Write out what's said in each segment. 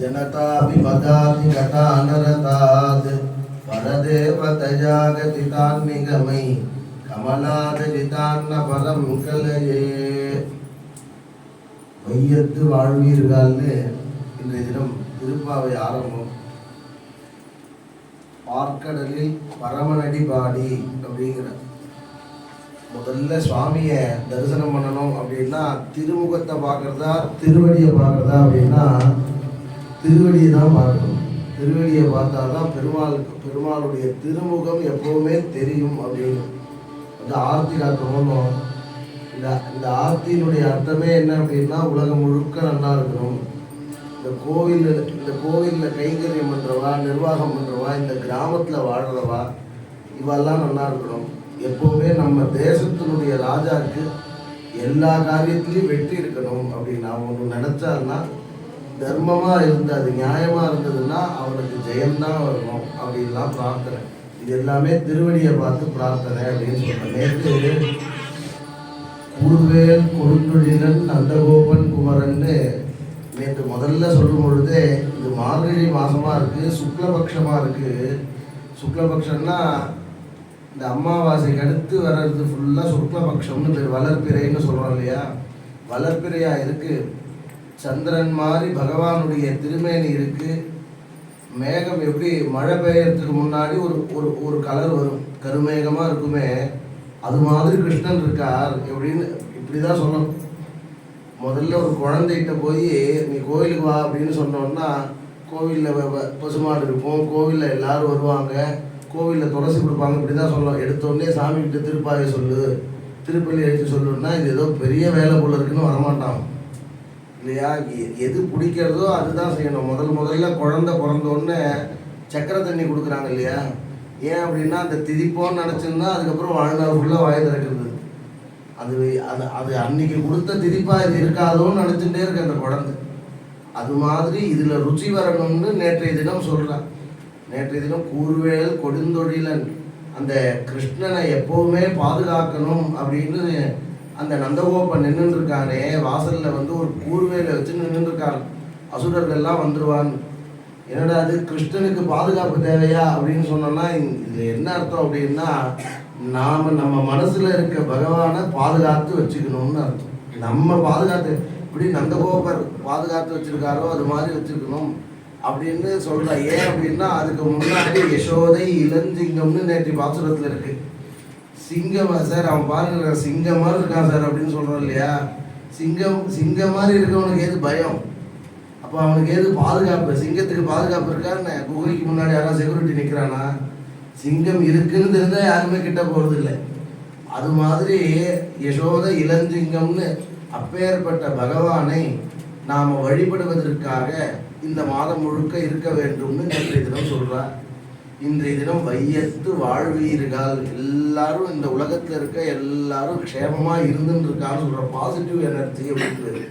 ජනතාවිමදාහිගතානරතාද පරදේවතජාගතිතාන් නිගමයි கமலாத நிதான பலம் கலையே. வையத்து வாழ்வீர்கள்னு இன்றைய தினம் திருப்பாவை ஆரம்பம். பார்க்கடலில் பரமநடி பாடி அப்படிங்கிறார். முதல்ல சுவாமியை தரிசனம் பண்ணணும் அப்படின்னா திருமுகத்தை பார்க்குறதா திருவடியை பார்க்குறதா அப்படின்னா திருவடியை தான் பார்க்கணும். திருவடியை பார்த்தா தான் பெருமாளுக்கு பெருமாளுடைய திருமுகம் எப்போவுமே தெரியும் அப்படின்னு. இந்த ஆர்த்தி காட்டணும் இந்த இந்த ஆர்த்தியினுடைய அர்த்தமே என்ன அப்படின்னா உலகம் முழுக்க நல்லா இருக்கணும். இந்த கோவில் இந்த கோவிலில் கைங்கரியம் பண்ணுறவா நிர்வாகம் பண்ணுறவா இந்த கிராமத்தில் வாழ்கிறவா இவெல்லாம் நல்லா இருக்கணும். எப்போவுமே நம்ம தேசத்தினுடைய ராஜாவுக்கு எல்லா காரியத்திலையும் வெற்றி இருக்கணும் அப்படின்னு அவன் ஒன்று நினச்சாருன்னா தர்மமாக இருந்து அது நியாயமாக இருந்ததுன்னா அவனுக்கு ஜெயம்தான் வரணும் அப்படின்லாம் பிரார்த்தனை. இது எல்லாமே திருவடியை பார்த்து பிரார்த்தனை அப்படின்னு சொல்கிறேன் நேற்று கூர்வேல் கொடுந்தொழிலன் நந்தகோபன் குமரன்னு நேற்று முதல்ல சொல்லும் பொழுதே இது மார்கழி மாதமாக இருக்குது சுக்லபக்ஷமாக இருக்குது சுக்லபக்ஷம்னா இந்த அமாவாசைக்கு அடுத்து வர்றது ஃபுல்லாக சுக்லபக்ஷம்னு பேர் வளர்ப்பிறைன்னு சொல்கிறோம் இல்லையா? வளர்ப்பிறையா இருக்கு. சந்திரன் மாதிரி பகவானுடைய திருமேனி இருக்கு. மேகம் எப்படி மழை பெய்யறதுக்கு முன்னாடி ஒரு ஒரு ஒரு கலர் வரும். கருமேகமாக இருக்குமே. அது மாதிரி கிருஷ்ணன் இருக்கார். எப்படின்னு இப்படி தான் சொல்லணும். முதல்ல ஒரு குழந்தைகிட்ட போய் நீ கோவிலுக்கு வா அப்படின்னு சொன்னோன்னா கோவிலில் பசுமாடு இருக்கும். கோவிலில் எல்லோரும் வருவாங்க. கோவிலில் துளசி கொடுப்பாங்க இப்படி தான் சொல்லலாம் எடுத்தோடனே சாமி கிட்ட திருப்பாவை சொல்லு. திருப்பள்ளி எழுதி சொல்லுன்னா இது ஏதோ பெரிய வேலை போல இருக்குன்னு வரமாட்டான். இல்லையா? எ- எது பிடிக்கிறதோ அதுதான் செய்யணும். முதல் முதல்ல குழந்தை பிறந்தோடனே சக்கரை தண்ணி கொடுக்குறாங்க இல்லையா? ஏன் அப்படின்னா அந்த திதிப்போன்னு நினச்சிருந்தா அதுக்கப்புறம் வாழ்நாள் ஃபுல்லாக வாய் திறக்கிறது. அது அது அது அன்னைக்கு கொடுத்த திதிப்பாக இது இருக்காதோன்னு நினச்சிட்டே இருக்கு அந்த குழந்தை. அது மாதிரி இதில் ருச்சி வரணும்னு நேற்றைய தினம் சொல்கிறான் நேற்றைய தினம் கூர்வேல் கொடுந்தொழிலன் அந்த கிருஷ்ணனை எப்போவுமே பாதுகாக்கணும் அப்படின்னு அந்த நந்தகோபன் நின்றுருக்கானே வாசலில் வந்து ஒரு கூர்வேலை வச்சு நின்றுருக்கான் அசுரர்கள்லாம் வந்துடுவான் என்னடா அது கிருஷ்ணனுக்கு பாதுகாப்பு தேவையா அப்படின்னு சொன்னோம்னா இது என்ன அர்த்தம் அப்படின்னா நாம் நம்ம மனசில் இருக்க பகவானை பாதுகாத்து வச்சுக்கணும்னு அர்த்தம். நம்ம பாதுகாத்து இப்படி நந்தகோபர் பாதுகாத்து வச்சுருக்காரோ அது மாதிரி வச்சுருக்கணும். அப்படின்னு சொல்ற. ஏன் அப்படின்னா அதுக்கு முன்னாடி யசோதை இளஞ்சிங்கம்னு நேற்று பாசுரத்தில் இருக்கு. சிங்கம் சார் அவன் பாருங்க சிங்கம் மாதிரி இருக்கான் சார் அப்படின்னு சொல்றோம் இல்லையா? சிங்கம் சிங்கம் மாதிரி இருக்கவனுக்கு எது பயம்? அப்போ அவனுக்கு எது பாதுகாப்பு? சிங்கத்துக்கு பாதுகாப்பு இருக்கான்னு குகைக்கு முன்னாடி யாராவது செக்யூரிட்டி நிற்கிறானா சிங்கம் இருக்குன்னு தெரிஞ்சால் யாருமே கிட்ட போகிறது இல்லை. அது மாதிரி யசோத இளஞ்சிங்கம்னு அப்பேற்பட்ட பகவானை நாம் வழிபடுவதற்காக இந்த மாதம் முழுக்க இருக்க வேண்டும்னு நேற்றைய தினம் சொல்றார் இன்றைய தினம் வையத்து வாழ்வீர்கள். எல்லாரும் இந்த உலகத்தில் இருக்க எல்லாரும் க்ஷேமமா இருந்துன்னு இருக்கான்னு சொல்ற பாசிட்டிவ் எனர்ஜி அப்படின்றது.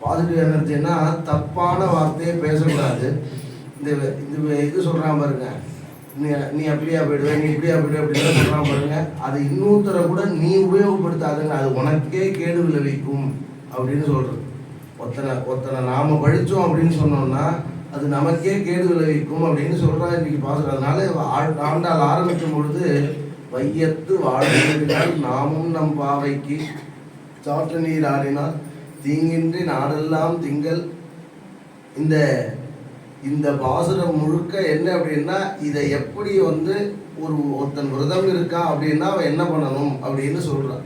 பாசிட்டிவ் எனர்ஜினா தப்பான வார்த்தையை பேசக்கூடாது. இந்த இந்த இது சொல்றான் பாருங்க. நீ நீ அப்படியா போயிடுவே நீ இப்படியா போயிடுவே அப்படின்னு சொல்றான் பாருங்க. அது இன்னொருத்தரை கூட நீ உபயோகப்படுத்தாதுங்க அது உனக்கே கேடு விளைவிக்கும் அப்படின்னு சொல்றது. ஒருத்தனை ஒருத்தனை நாம் பழித்தோம் அப்படின்னு சொன்னோம்னா அது நமக்கே கேடு விளைவிக்கும் அப்படின்னு சொல்றா இன்றைக்கி பாசுறது அதனால ஆண்டால் ஆரம்பிக்கும் பொழுது வையத்து வாழ்கிறால் நாமும் நம் பாவைக்கு சாற்று நீர் ஆடினால் தீங்கின்றி நாடெல்லாம் திங்கள். இந்த இந்த பாசுரம் முழுக்க என்ன அப்படின்னா இதை எப்படி வந்து ஒரு ஒருத்தன் விரதம் இருக்கா அப்படின்னா அவன் என்ன பண்ணணும் அப்படின்னு சொல்கிறான்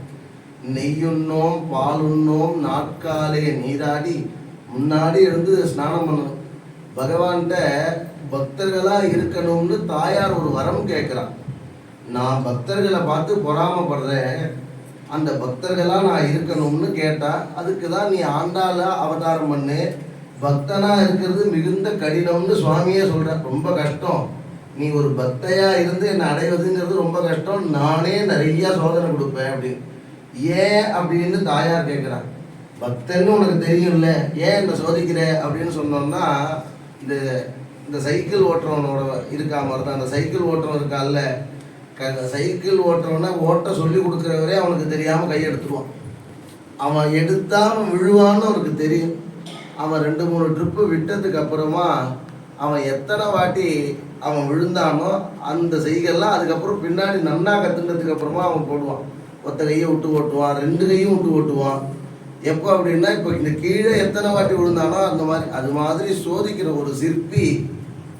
நெய்யுண்ணோம் பாலுண்ணோம் நாட்காலே நீராடி முன்னாடி இருந்து ஸ்நானம் பண்ணணும். பகவான்கிட்ட பக்தர்களா இருக்கணும்னு தாயார் ஒரு வரம் கேட்குறான். நான் பக்தர்களை பார்த்து பொறாமப்படுறேன். அந்த பக்தர்களா நான் இருக்கணும்னு கேட்டா அதுக்கு தான் நீ ஆண்டால அவதாரம் பண்ணு. பக்தனா இருக்கிறது மிகுந்த கடினம்னு சுவாமியே சொல்ற. ரொம்ப கஷ்டம். நீ ஒரு பக்தையா இருந்து என்னை அடைவதுங்கிறது ரொம்ப கஷ்டம். நானே நிறைய சோதனை கொடுப்பேன் அப்படின்னு. ஏன் அப்படின்னு தாயார் கேட்குறான் பக்தன்னு உனக்கு தெரியும்ல ஏன் என்னை சோதிக்கிற அப்படின்னு சொன்னோம்னா இந்த இந்த சைக்கிள் ஓட்டுறவனோட இருக்கா மாதிரி தான் அந்த சைக்கிள் ஓட்டுறவன் இருக்கான்ல க- சைக்கிள் ஓட்டுறவனை ஓட்ட சொல்லி கொடுக்குறவரே அவனுக்கு தெரியாமல் கையெடுத்துருவான் அவன் எடுத்தா விழுவான்னு அவனுக்கு தெரியும். அவன் ரெண்டு மூணு ட்ரிப்பு விட்டதுக்கு அப்புறமா அவன் எத்தனை வாட்டி அவன் விழுந்தானோ அந்த செய்கள்லாம் அதுக்கப்புறம் பின்னாடி நன்னா கற்றுனதுக்கு அப்புறமா அவன் போடுவான். ஒத்த கையை விட்டு ஓட்டுவான் ரெண்டு கையும் விட்டு ஓட்டுவான். எப்போ அப்படின்னா இப்போ இந்த கீழே எத்தனை வாட்டி விழுந்தானோ அந்த மாதிரி அது மாதிரி சோதிக்கிற ஒரு சிற்பி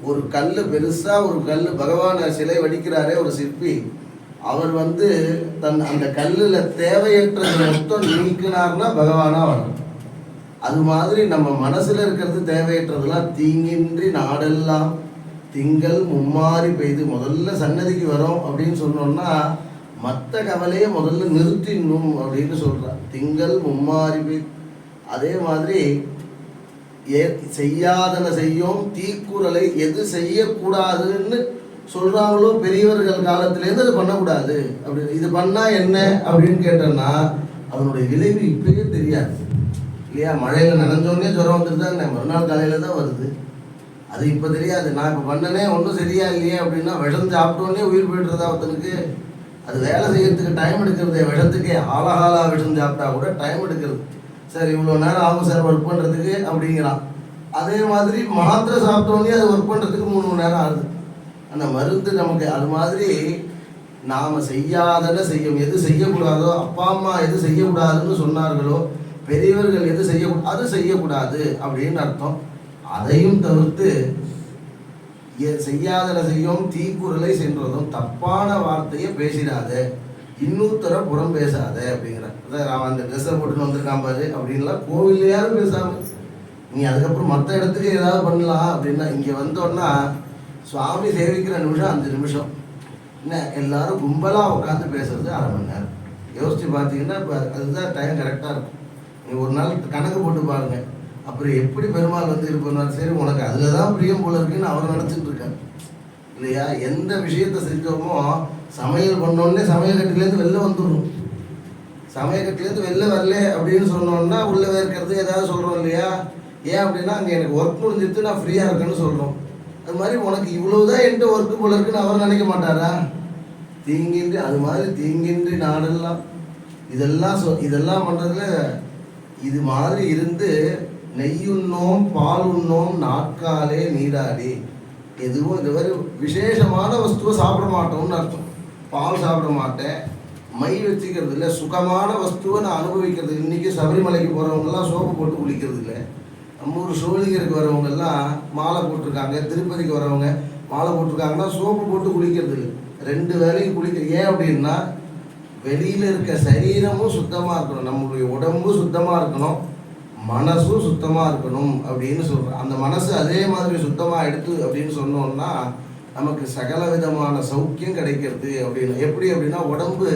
ஒரு கல் பெருசாக ஒரு கல் பகவான சிலை வடிக்கிறாரே ஒரு சிற்பி அவர் வந்து தன் அந்த கல்லில் தேவையற்றது மொத்தம் நீக்கினார்னா பகவானாக வரும் அது மாதிரி நம்ம மனசில் இருக்கிறது தேவையற்றதெல்லாம் தீங்கின்றி நாடெல்லாம் திங்கள் மும்மாறி பெய்து முதல்ல சன்னதிக்கு வரும் அப்படின்னு சொன்னோம்னா மற்ற கவலையை முதல்ல நிறுத்திடணும் அப்படின்னு சொல்றா திங்கள் மும்மாறி அதே மாதிரி ஏ செய்யாதன செய்யும் தீக்குறலை எது செய்யக்கூடாதுன்னு சொல்றாங்களோ பெரியவர்கள் காலத்திலேருந்து அது பண்ணக்கூடாது. அப்படி இது பண்ணா என்ன அப்படின்னு கேட்டோம்னா அதனுடைய விளைவு இப்பயே தெரியாது. இல்லையா? மழையில நனைஞ்சோடனே ஜுரம் வந்துட்டு தான்? மறுநாள் காலையில தான் வருது. அது இப்போ தெரியாது. நான் இப்போ பண்ணனே ஒன்றும் சரியா இல்லையே அப்படின்னா விஷம் சாப்பிட்டோன்னே உயிர் போயிட்டுறதா ஒருத்தனுக்கு அது வேலை செய்யறதுக்கு டைம் எடுக்கிறது விஷத்துக்கே ஆலகாலா விஷம் சாப்பிட்டா கூட டைம் எடுக்கிறது. சார் இவ்வளோ நேரம் ஆகும் சார் ஒர்க் பண்ணுறதுக்கு அப்படிங்கிறான். அதே மாதிரி மாத்திரை சாப்பிட்டோனே அது ஒர்க் பண்ணுறதுக்கு மூணு மணி நேரம் ஆகுது. அந்த மருந்து நமக்கு அது மாதிரி நாம் செய்யாதன செய்யும். எது செய்யக்கூடாதோ அப்பா அம்மா எது செய்யக்கூடாதுன்னு சொன்னார்களோ பெரியவர்கள் எது செய்ய அது செய்யக்கூடாது அப்படின்னு அர்த்தம். அதையும் தவிர்த்து செய்யாதன செய்யும் தீக்குறளை சென்றதும் தப்பான வார்த்தையை பேசிடாத. இன்னொருத்தர புறம் பேசாத அப்படிங்கிற அவன் அந்த ட்ரெஸ்ஸை போட்டுன்னு வந்திருக்கான் பாரு அப்படின்லாம் கோவில்லையாவது பேசாம நீ அதுக்கப்புறம் மற்ற இடத்துக்கு ஏதாவது பண்ணலாம் அப்படின்னா இங்கே வந்தோன்னா சுவாமி சேவிக்கிற நிமிஷம் அஞ்சு நிமிஷம். என்ன எல்லாரும் கும்பலாக உட்காந்து பேசுறது அரை மணி நேரம். யோசிச்சு பார்த்தீங்கன்னா இப்போ அதுதான் டைம் கரெக்டாக இருக்கும். நீ ஒரு நாள் கணக்கு போட்டு பாருங்க. அப்புறம் எப்படி பெருமாள் வந்து இருப்பார் சரி உனக்கு அதில் தான் பிரியம் போல இருக்குன்னு அவர் நினச்சிட்டு இருக்காரு. இல்லையா? எந்த விஷயத்த செஞ்சோமோ சமையல் பண்ணோடனே சமையல் கட்டிலேருந்து வெளில வந்துடும் சமையல்கட்டிலேருந்து வெளில வரல அப்படின்னு சொன்னோம்னா உள்ளே இருக்கிறது ஏதாவது சொல்கிறோம் இல்லையா? ஏன் அப்படின்னா அங்கே எனக்கு ஒர்க் முடிஞ்சிட்டு நான் ஃப்ரீயாக இருக்கேன்னு சொல்கிறோம் அது மாதிரி உனக்கு இவ்வளோதான் என்கிட்ட ஒர்க்கு போல இருக்குன்னு அவர் நினைக்க மாட்டாரா? தீங்கின்றி அது மாதிரி தீங்கின்றி நாடெல்லாம். இதெல்லாம் சொ இதெல்லாம் பண்ணுறதுல இது மாதிரி இருந்து நெய்யுண்ணோம் பால் உண்ணோம் நாற்காலே நீராடி. எதுவும் இது மாதிரி விசேஷமான வஸ்துவை சாப்பிட மாட்டோம்னு அர்த்தம். பால் சாப்பிட மாட்டேன். மை வச்சுக்கிறது இல்லை. சுகமான வஸ்துவை நான் அனுபவிக்கிறது. இன்றைக்கி சபரிமலைக்கு போகிறவங்கெல்லாம் சோப்பு போட்டு குளிக்கிறது இல்லை. நம்ம ஊர் சோழிகருக்கு வரவங்கெல்லாம் மாலை போட்டிருக்காங்க. திருப்பதிக்கு வரவங்க மாலை போட்டிருக்காங்கன்னா சோப்பு போட்டு குளிக்கிறது இல்லை. ரெண்டு வேலையும் குளிக்க ஏன் அப்படின்னா வெளியில் இருக்க சரீரமும் சுத்தமாக இருக்கணும். நம்மளுடைய உடம்பும் சுத்தமாக இருக்கணும். மனசும் சுத்தமாக இருக்கணும் அப்படின்னு சொல்கிறேன் அந்த மனசு அதே மாதிரி சுத்தமாக எடுத்து அப்படின்னு சொன்னோம்னா நமக்கு சகல விதமான சௌக்கியம் கிடைக்கிறது அப்படின்னு. எப்படி அப்படின்னா உடம்பு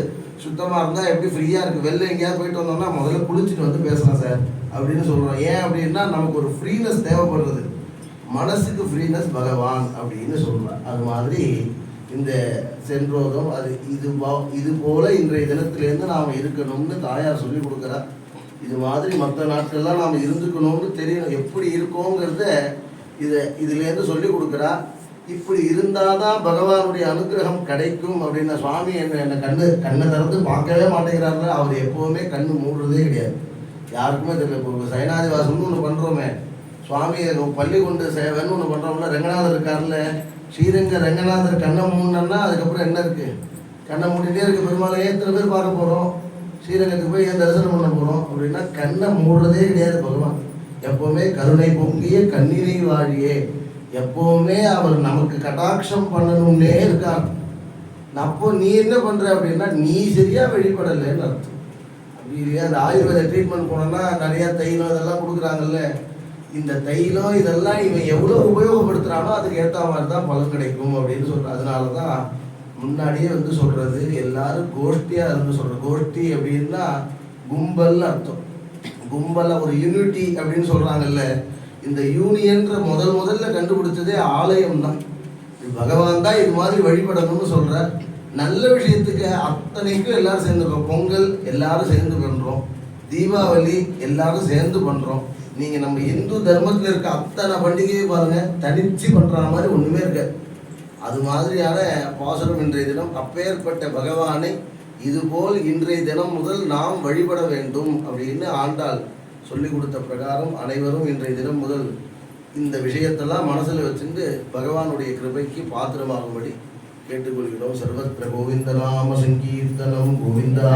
சுத்தமாக இருந்தால் எப்படி ஃப்ரீயாக இருக்குது வெளில எங்கேயாவது போயிட்டு வந்தோம்னா முதல்ல குளிச்சுட்டு வந்து பேசலாம் சார் அப்படின்னு சொல்கிறோம் ஏன் அப்படின்னா நமக்கு ஒரு ஃப்ரீனஸ் தேவைப்படுறது. மனசுக்கு ஃப்ரீனஸ் பகவான் அப்படின்னு சொல்கிறேன் அது மாதிரி இந்த சென்றோகம் அது இது பா- இது போல இன்றைய தினத்திலேருந்து நாம் இருக்கணும்னு தாயார் சொல்லி கொடுக்குறா இது மாதிரி மற்ற நாட்கள்லாம் நாம் இருந்துக்கணும்னு தெரியணும். எப்படி இருக்கோங்கிறத இதை இதுலேருந்து சொல்லி கொடுக்குறா. இப்படி இருந்தால் தான் பகவானுடைய அனுகிரகம் கிடைக்கும் அப்படின்னு சுவாமி என்ன என்னை கண்ணு கண்ணை திறந்து பார்க்கவே மாட்டேங்கிறாருல. அவர் எப்போவுமே கண்ணு மூடுறதே கிடையாது. யாருக்குமே தெரியல. இப்போ சைனாதிவாசம்னு ஒன்று பண்ணுறோமே சுவாமி பள்ளி கொண்டு சேவைன்னு ஒன்று பண்ணுறோம்ல ரங்கநாதர் இருக்கார்ல ஸ்ரீரங்க ரங்கநாதர் கண்ணை மூடணும்னா அதுக்கப்புறம் என்ன இருக்குது கண்ணை மூடிட்டே இருக்குது பெருமாளை எத்தனை பேர் பார்க்க போகிறோம் ஸ்ரீரங்கத்துக்கு போய் ஏன் தரிசனம் பண்ண போகிறோம் அப்படின்னா கண்ணை மூடுறதே கிடையாது பகவான். எப்போவுமே கருணை பொங்கிய கண்ணீரை வாழியே. எப்போவுமே அவர் நமக்கு கட்டாட்சம் பண்ணணும்னே இருக்கார். அப்போ நீ என்ன பண்ணுற அப்படின்னா நீ சரியாக வெளிப்படலைன்னு அர்த்தம். அப்படி இல்லையா? அந்த ஆயுர்வேத ட்ரீட்மெண்ட் போனோம்னா நிறையா தைலம் இதெல்லாம் கொடுக்குறாங்கல்ல. இந்த தைலம் இதெல்லாம் இவன் எவ்வளோ உபயோகப்படுத்துறானோ அதுக்கு ஏற்ற மாதிரி தான் பலன் கிடைக்கும் அப்படின்னு சொல்கிறேன் அதனால தான் முன்னாடியே வந்து சொல்றது எல்லாரும் கோஷ்டியா இருந்து சொல்ற கோஷ்டி அப்படின்னா கும்பல்னு அர்த்தம். கும்பல ஒரு யூனிட்டி அப்படின்னு சொல்றாங்கல்ல இந்த யூனியன்ற முதல் முதல்ல கண்டுபிடிச்சதே ஆலயம் தான் பகவான் தான் இது மாதிரி வழிபடணும்னு சொல்கிற நல்ல விஷயத்துக்கு அத்தனைக்கும் எல்லாரும் சேர்ந்துருக்கோம் பொங்கல் எல்லாரும் சேர்ந்து பண்றோம். தீபாவளி எல்லாரும் சேர்ந்து பண்றோம். நீங்க நம்ம இந்து தர்மத்தில் இருக்க அத்தனை பண்டிகையை பாருங்க தனிச்சு பண்ற மாதிரி ஒண்ணுமே இருக்காது. அது மாதிரியான பாசுரம் இன்றைய தினம் அப்பேற்பட்ட பகவானை இதுபோல் இன்றைய தினம் முதல் நாம் வழிபட வேண்டும் அப்படின்னு ஆண்டாள் சொல்லி கொடுத்த பிரகாரம் அனைவரும் இன்றைய தினம் முதல் இந்த விஷயத்தெல்லாம் மனசில் வச்சுட்டு பகவானுடைய கிருபைக்கு பாத்திரமாகும்படி கேட்டுக்கொள்கிறோம். சர்வத்திர கோவிந்த நாம சங்கீர்த்தனம். கோவிந்தா.